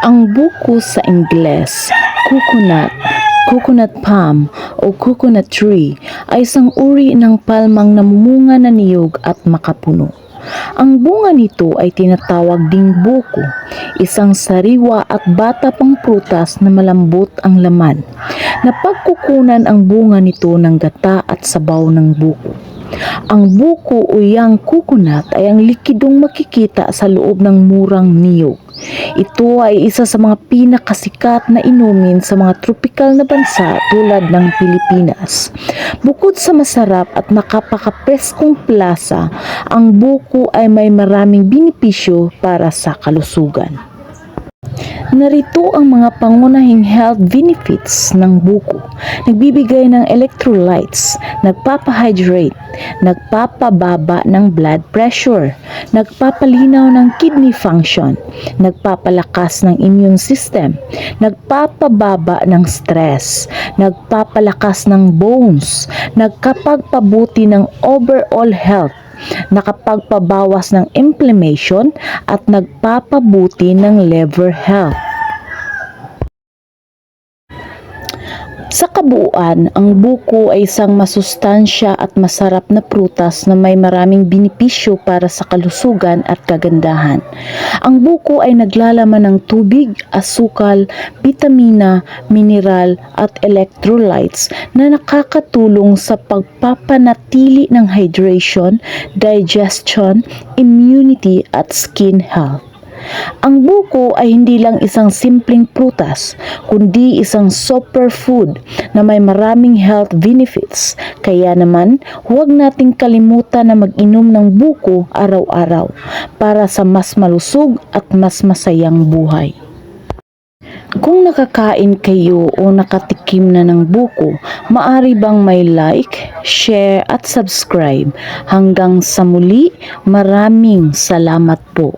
Ang buko sa Ingles, coconut, coconut palm o coconut tree ay isang uri ng palmang namumunga na niyog at makapuno. Ang bunga nito ay tinatawag ding buko, isang sariwa at bata pang prutas na malambot ang laman. Napagkukunan ang bunga nito ng gata at sabaw ng buko. Ang buko o yang coconut ay ang likidong makikita sa loob ng murang niyog. Ito ay isa sa mga pinakasikat na inumin sa mga tropikal na bansa tulad ng Pilipinas. Bukod sa masarap at nakapakapreskong plasa, ang buko ay may maraming benepisyo para sa kalusugan. Narito ang mga pangunahing health benefits ng buko. Nagbibigay ng electrolytes, nagpapahydrate, nagpapababa ng blood pressure, nagpapalinaw ng kidney function, nagpapalakas ng immune system, nagpapababa ng stress, nagpapalakas ng bones, nagkapagpabuti ng overall health, nakapagpabawas ng inflammation at nagpapabuti ng liver health. Sa kabuuan, ang buko ay isang masustansya at masarap na prutas na may maraming benepisyo para sa kalusugan at kagandahan. Ang buko ay naglalaman ng tubig, asukal, vitamina, mineral at electrolytes na nakakatulong sa pagpapanatili ng hydration, digestion, immunity at skin health. Ang buko ay hindi lang isang simpleng prutas, kundi isang superfood na may maraming health benefits. Kaya naman, huwag nating kalimutan na mag-inom ng buko araw-araw para sa mas malusog at mas masayang buhay. Kung nakakain kayo o nakatikim na ng buko, maari bang may like, share at subscribe. Hanggang sa muli, maraming salamat po.